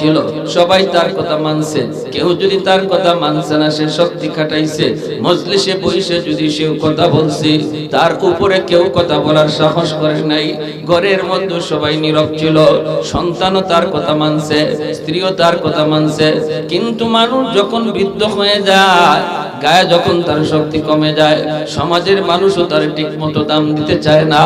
ছিল, সবাই তার কথা মানছে। কেউ যদি তার কথা মানছে না, সে শক্তি খাটাইছে। মজলিসে বসে যদি সে কথা বলছে, তার উপরে কেউ কথা বলার সাহস করে নাই। ঘরের মধ্যে সবাই নীরব ছিল। সন্তানও তার কথা মানছে, স্ত্রীও তার কথা মানছে। কিন্তু মানুষ যখন বৃদ্ধ হয়ে যায় গায়ে যখন তার শক্তি কমে যায়, সমাজের মানুষও তার ঠিক মতো দাম দিতে চায় না।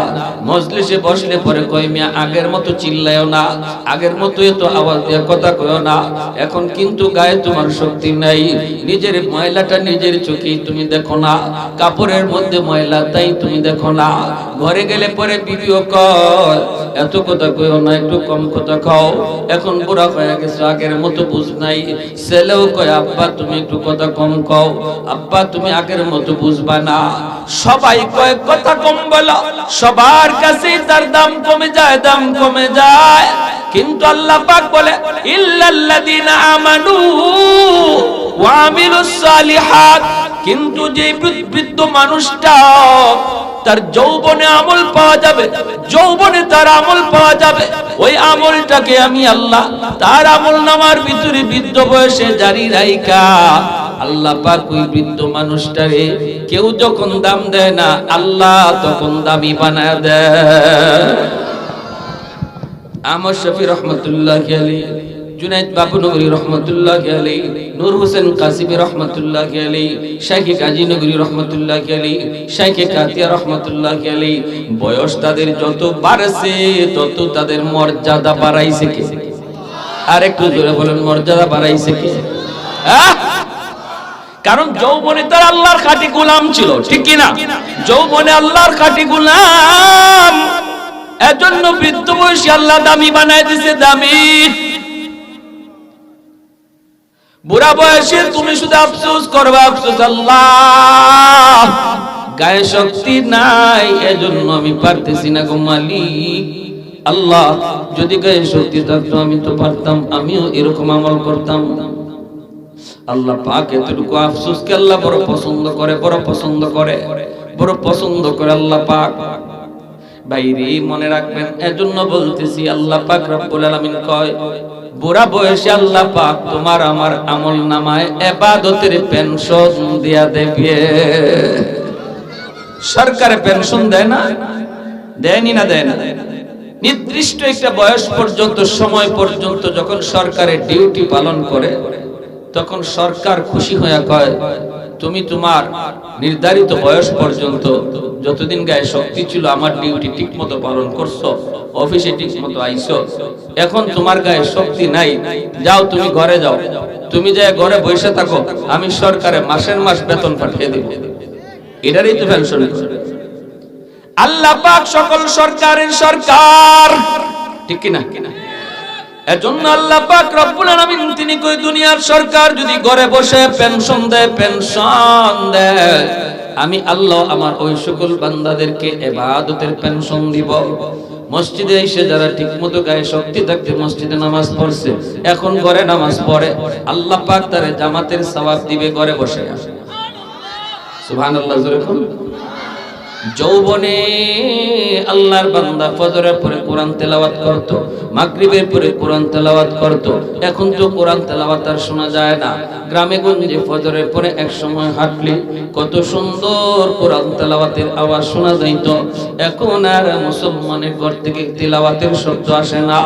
মজলিসে বসলে পরে কই মিয়া, আগের মতো চিল্লায়ও না, আগের মতো এত আওয়াজ দিয়ে কথা কয়ও না। এখন কিন্তু গায়ে তোমার শক্তি নাই, নিজের ময়লাটা নিজের চোখেই তুমি দেখো না, কাপড়ের মধ্যে ময়লা তাই তুমি দেখো না। ঘরে গেলে পরে বিবিও কয় এত কথা কইও না, একটু কম কথা খাও এখন বুড়া হয়ে গেছে, আগের মতো বুঝ নাই। ছেলেও কয়, আব্বা, তুমি একটু কথা কম কও। আব্বা, তুমি আগের মতো বুঝবা না। সবাই কয়, কথা কম বলো। সবার কাছে তার দাম কমে যায়, দাম কমে যায়। কিন্তু আল্লাহ পাক বলে, ইল্লাল্লাযিনা আমানু ওয়া আমিলুস সালিহাত। কিন্তু যে বৃদ্ধ মানুষটা তার যৌবনে আমল পাওয়া যাবে, যৌবনে তার আমল পাওয়া যাবে। ওই আমলটাকে আমি আল্লাহ তার আমল নামার ভিতরে বৃদ্ধ বয়সে জারি রাইকা আল্লাহ পাক ওই বৃদ্ধ মানুষটারে কেউ যখন দাম দেয় না, আল্লাহ তখন দামি বানায় দেয়। আমর শফি রহমতুল্লাহ আলী জুনাইদ বাবু নগরী রহমতুল্লাহ আলী নূর হোসেন কাসিমি রহমতুল্লাহ আলী শাইখে কাজী নগরী রহমতুল্লাহ আলী শাইখে কাতিয়া রহমতুল্লাহ আলী বয়স তাদের যত বাড়ছে, তত তাদের মর্যাদা বাড়াইছে কে? আর একটু জোরে বলেন, মর্যাদা বাড়াইছে কে? কারণ যৌবনে তার আল্লাহর খাঁটি গোলাম ছিল, ঠিক কি না? যৌবনে আল্লাহর খাঁটি গোলাম। এজন্য বৃদ্ধ বয়সী আল্লাহ দামি বানায় দিছে, দামি। বুড়া বয়সে তুমি শুধু আফসোস করবে, আফসোস আল্লাহ। গায়ে শক্তি নাই, এজন্য আমি পারতেছি না গো মালিক। আল্লাহ, যদি গায়ে শক্তি থাকতো আমি তো পারতাম, আমিও এরকম আমল করতাম। আল্লাহ পাক এতটুকু আফসোসকে আল্লাহ বড় পছন্দ করে, বড় পছন্দ করে, বড় পছন্দ করে আল্লাহ পাক। বাইরে মনে রাখবেন, এজন্য বলতেছি আল্লাহ পাক রব্বুল আলামিন কয়, বুড়া বয়সে আল্লাহ পাক তোমার আমার আমল নামায় এবাদতের পেনশন দিয়া দেবে। সরকারে পেনশন দেয় না? দেয়নি না দেয় না? নির্দিষ্ট একটা বয়স পর্যন্ত, সময় পর্যন্ত যখন সরকারের ডিউটি পালন করে, তখন সরকার খুশি হয়ে কয় তুমি তোমার নির্ধারিত বয়স পর্যন্ত যতদিন গায়ে শক্তি ছিল, আমার ডিউটি ঠিক মতো পালন করছ অফিসে ঠিক মতো আইসো এখন তোমার গায়ে শক্তি নাই, যাও তুমি ঘরে যাও। তুমি যে ঘরে বসে থাকো, আমি সরকারে মাসের মাস বেতন পাঠিয়ে দেব। এটারই তো পেনশন আল্লাহ পাক সকল সরকারের সরকার। ঠিক কিনা? এজন্য আল্লাহ পাক রব্বুল আলামিন তিনি কই দুনিয়ার সরকার যদি ঘরে বসে পেনশন দেয় পেনশন দেয়, আমি আল্লাহ আমার ওই সকল বান্দাদেরকে ইবাদতের পেনশন দিব মসজিদে এসে যারা ঠিকমতো গায়ে শক্তি থাকতে মসজিদে নামাজ পড়ছে, এখন ঘরে নামাজ পড়ে, আল্লাহ পাক তারে জামাতের সওয়াব দিবে ঘরে বসে সুবহানাল্লাহ, জোরে বলুন। যৌবনে আল্লাহর বান্দা ফজরের পরে কোরআন তেলাওয়াত করত, মাগরিবের পরে কোরআন তেলাওয়াত করত, এখন তো কোরআন তেলাওয়াত আর শোনা যায় না। গ্রামে গঞ্জে ফজরের পরে এক সময় হাঁটলে কত সুন্দর কোরআন তেলাওয়াতের আওয়াজ শোনা যাইত। এখন আর মুসলমানের ঘর থেকে তেলাওয়াতের শব্দ আসে না।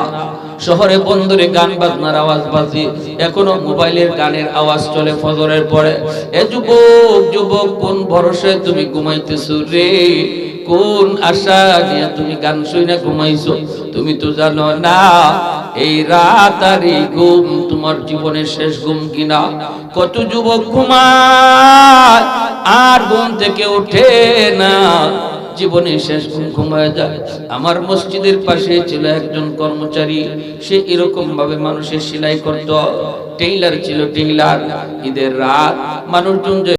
শহরে বন্দরে গান বাজনার আওয়াজ বাজি। এখনও মোবাইলের গানের আওয়াজ চলে ফজরের পরে। এ যুবক যুবক, কোন ভরসে তুমি ঘুমাইতেছো রে? কোন আশা নিয়ে তুমি গান শুনে ঘুমাইছো? তুমি তো জানো না, এই রাত আর এই ঘুম তোমার জীবনের শেষ ঘুম কিনা? কত যুবক ঘুমায়, আর ঘুম থেকে ওঠে না। জীবনে শেষ ঘুম ঘুমায় যায়। আমার মসজিদের পাশে ছিল একজন কর্মচারী, সে এরকম ভাবে মানুষের সেলাই করত। টেইলার ছিল টেইলার। ঈদের রাত মানুষজন